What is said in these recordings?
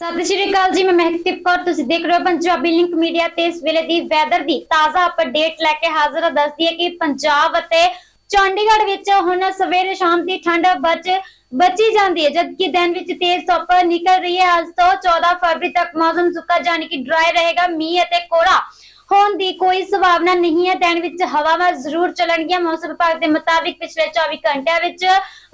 ਸਤਿ ਸ਼੍ਰੀ ਅਕਾਲ ਜੀ, ਮੈਂ ਮਹਿਕਦੀਪ ਕੌਰ ਤੁਸੀਂ ਦੇਖ ਰਹੇ ਹੋ ਪੰਜਾਬੀ ਲਿੰਕ ਮੀਡੀਆ ਤੇ ਇਸ ਵੇਲੇ ਦੀ ਵੈਦਰ ਦੀ ਤਾਜ਼ਾ ਅਪਡੇਟ ਲੈ ਕੇ ਹਾਜ਼ਰ ਹਾਂ। ਦੱਸਦੀ ਹੈ ਕਿ ਪੰਜਾਬ ਅਤੇ ਚੰਡੀਗੜ੍ਹ ਵਿੱਚ ਹੁਣ ਸਵੇਰੇ ਸ਼ਾਮ ਦੀ ਠੰਡ ਬਚ, ਬਚੀ ਜਾਂਦੀ ਹੈ, ਜਦਕਿ ਦਿਨ ਵਿੱਚ ਤੇਜ਼ ਧੁੱਪ ਨਿਕਲ ਰਹੀ ਹੈ। ਅੱਜ ਤੋਂ 14 ਫਰਵਰੀ ਤੱਕ ਮੌਸਮ ਸੁੱਕਾ ਜਾਣੀ ਕਿ ਡਰਾਈ ਰਹੇਗਾ। ਮੀਂਹ ਅਤੇ ਕੋਹਰਾ ਹੋਣ ਦੀ ਕੋਈ ਸੰਭਾਵਨਾ ਨਹੀਂ ਹੈ। ਦਿਨ ਵਿੱਚ ਹਵਾਵਾਂ ਜ਼ਰੂਰ ਚੱਲਣਗੀਆਂ। ਮੌਸਮ ਵਿਭਾਗ ਦੇ ਮੁਤਾਬਿਕ ਪਿਛਲੇ 24 ਘੰਟਿਆਂ ਵਿੱਚ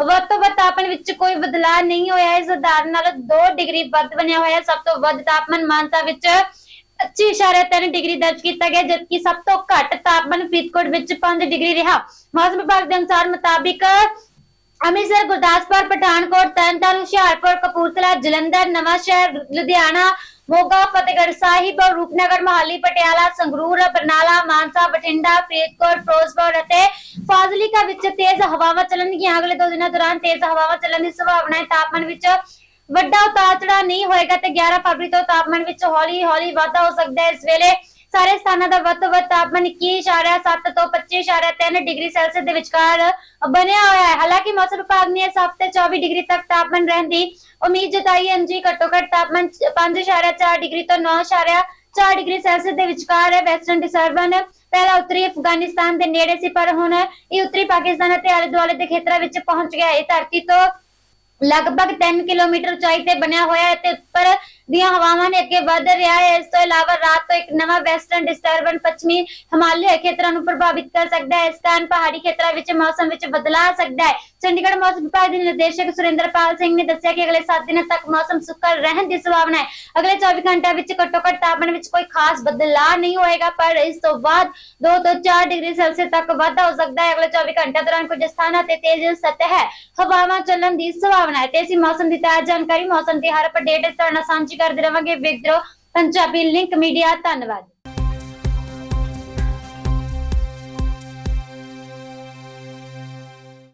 ਵੱਧ ਤੋਂ ਵੱਧ ਤਾਪਮਾਨ ਵਿੱਚ ਕੋਈ ਬਦਲਾਅ ਨਹੀਂ ਹੋਇਆ। ਹੈ ਸਧਾਰਨ ਨਾਲੋਂ 2 ਡਿਗਰੀ ਵੱਧ ਬਣਿਆ ਹੋਇਆ। ਹੈ ਸਭ ਤੋਂ ਵੱਧ ਤਾਪਮਾਨ ਮਾਨਸਾ ਵਿੱਚ 25.3 ਡਿਗਰੀ ਦਰਜ ਕੀਤਾ ਗਿਆ, ਜਦਕਿ ਸਭ ਤੋਂ ਘੱਟ ਤਾਪਮਾਨ ਫਰੀਦਕੋਟ ਵਿੱਚ 5 ਡਿਗਰੀ ਰਿਹਾ। ਮੌਸਮ ਵਿਭਾਗ ਦੇ ਅਨੁਸਾਰ ਮੁਤਾਬਿਕ ਅੰਮ੍ਰਿਤਸਰ, ਗੁਰਦਾਸਪੁਰ, ਪਠਾਨਕੋਟ, ਤਰਨਤਾਰਨ, ਹੁਸ਼ਿਆਰਪੁਰ, ਕਪੂਰਥਲਾ, ਜਲੰਧਰ ਨਵਾਂ ਸ਼ਹਿਰ ਲੁਧਿਆਣਾ ਮੋਗਾ, ਫਤਿਹਗੜ੍ਹ ਸਾਹਿਬ, ਰੂਪਨਗਰ, ਮੋਹਾਲੀ, ਪਟਿਆਲਾ, ਸੰਗਰੂਰ, ਬਰਨਾਲਾ, ਮਾਨਸਾ, ਬਠਿੰਡਾ, ਫਰੀਦਕੋਟ, ਫਿਰੋਜ਼ਪੁਰ ਅਤੇ ਫਾਜ਼ਿਲਕਾ ਵਿੱਚ ਤੇਜ਼ ਹਵਾਵਾਂ ਚੱਲਣਗੀਆਂ। ਅਗਲੇ ਦੋ ਦਿਨਾਂ ਦੌਰਾਨ ਤੇਜ਼ ਹਵਾਵਾਂ ਚੱਲਣ ਦੀ ਸੰਭਾਵਨਾ ਹੈ। ਤਾਪਮਾਨ ਵਿੱਚ ਵੱਡਾ ਉਤਾਰ ਚੜਾਅ ਨਹੀਂ ਹੋਏਗਾ ਤੇ 11 ਫਰਵਰੀ ਤੋਂ ਤਾਪਮਾਨ ਵਿੱਚ ਹੌਲੀ ਹੌਲੀ ਵਾਧਾ ਹੋ ਸਕਦਾ ਹੈ। ਇਸ ਵੇਲੇ ਸਾਰੇ ਸਥਾਨਾਂ ਦਾ ਵੱਧ ਤੋਂ ਵੱਧ ਤਾਪਮਾਨ 21.7 ਤੋਂ 25.3 ਡਿਗਰੀ ਸੈਲਸੀਅਸ ਦੇ ਵਿਚਕਾਰ ਬਣਿਆ ਹੋਇਆ ਹੈ। ਹਾਲਾਂਕਿ ਮੌਸਮ ਵਿਭਾਗ ਨੇ ਇਸ ਹਫ਼ਤੇ 24 ਡਿਗਰੀ ਤੱਕ ਤਾਪਮਾਨ ਰਹਿਣ ਦੀ ਉਮੀਦ ਜਤਾਈ ਹੈ। ਜੀ ਘੱਟੋ ਘੱਟ ਤਾਪਮਾਨ 5.4 ਡਿਗਰੀ ਤੋਂ 9.4 ਡਿਗਰੀ ਸੈਲਸੀਅਸ ਦੇ ਵਿਚਕਾਰ ਹੈ। ਵੈਸਟਰਨ ਡਿਸਟਰਬਨ ਪਹਿਲਾਂ ਉੱਤਰੀ ਅਫਗਾਨਿਸਤਾਨ ਦੇ ਨੇੜੇ ਸੀ, ਪਰ ਹੁਣ ਇਹ ਉੱਤਰੀ ਪਾਕਿਸਤਾਨ ਅਤੇ ਆਲੇ ਦੁਆਲੇ ਦੇ ਖੇਤਰਾਂ ਵਿੱਚ ਪਹੁੰਚ ਗਿਆ ਹੈ। ਇਹ ਧਰਤੀ ਤੋਂ ਲਗਭਗ 3 ਕਿਲੋਮੀਟਰ ਉਚਾਈ ਤੇ ਬਣਿਆ ਹੋਇਆ ਹੈ ਤੇ ਉੱਪਰ ਦੀਆਂ ਹਵਾਵਾਂ ਨੇ ਅੱਗੇ ਵਧ ਰਿਹਾ ਹੈ। ਇਸ ਤੋਂ ਇਲਾਵਾ ਰਾਤ ਤੋਂ ਇੱਕ ਨਵਾਂ ਵੈਸਟਰਨ ਡਿਸਟਰਬਨ ਪੱਛਮੀ ਹਿਮਾਲਿਆ ਖੇਤਰਾਂ ਨੂੰ ਪ੍ਰਭਾਵਿਤ ਕਰ ਸਕਦਾ ਹੈ। ਇਸ ਕਾਰਨ ਪਹਾੜੀ ਖੇਤਰਾਂ ਵਿੱਚ ਮੌਸਮ ਵਿੱਚ ਬਦਲਾਅ ਆ ਸਕਦਾ ਹੈ। ਚੰਡੀਗੜ੍ਹ ਮੌਸਮ ਵਿਭਾਗ ਦੇ ਨਿਰਦੇਸ਼ਕ ਸੁਰਿੰਦਰਪਾਲ ਸਿੰਘ ਨੇ ਦੱਸਿਆ ਕਿ ਅਗਲੇ 7 ਦਿਨਾਂ ਤੱਕ ਮੌਸਮ ਸੁੱਕਾ ਰਹਿਣ ਦੀ ਸੰਭਾਵਨਾ ਹੈ। ਅਗਲੇ 24 ਘੰਟਿਆਂ ਵਿੱਚ ਘੱਟੋ ਘੱਟ ਤਾਪਮਾਨ ਵਿੱਚ ਕੋਈ ਖਾਸ ਬਦਲਾਅ ਨਹੀਂ ਹੋਏਗਾ, ਪਰ ਇਸ ਤੋਂ ਬਾਅਦ 2 ਤੋਂ 4 ਡਿਗਰੀ ਸੈਲਸੀਅਸ ਤੱਕ ਵਾਧਾ ਹੋ ਸਕਦਾ ਹੈ। ਅਗਲੇ 24 ਘੰਟਿਆਂ ਦੌਰਾਨ ਕੁਝ ਸਥਾਨਾਂ ਤੇ ਤੇਜ਼ ਸਤਹ ਹਵਾਵਾਂ ਚੱਲਣ ਦੀ ਸੰਭਾਵਨਾ ਹੈ। ਤੇ ਅਸੀਂ ਮੌਸਮ ਦੀ ਤਾਜ਼ਾ ਜਾਣਕਾਰੀ ਮੌਸਮ ਦੀ ਹਰ ਅਪਡੇਟ ਤੁਹਾਡੇ ਨਾਲ ਸਾਂਝੀ ਕਰਦੇ ਰਵਾਂਗੇ ਵੇਖਦੇ ਰਹੋ ਪੰਜਾਬੀ ਲਿੰਕ ਮੀਡੀਆ ਧੰਨਵਾਦ।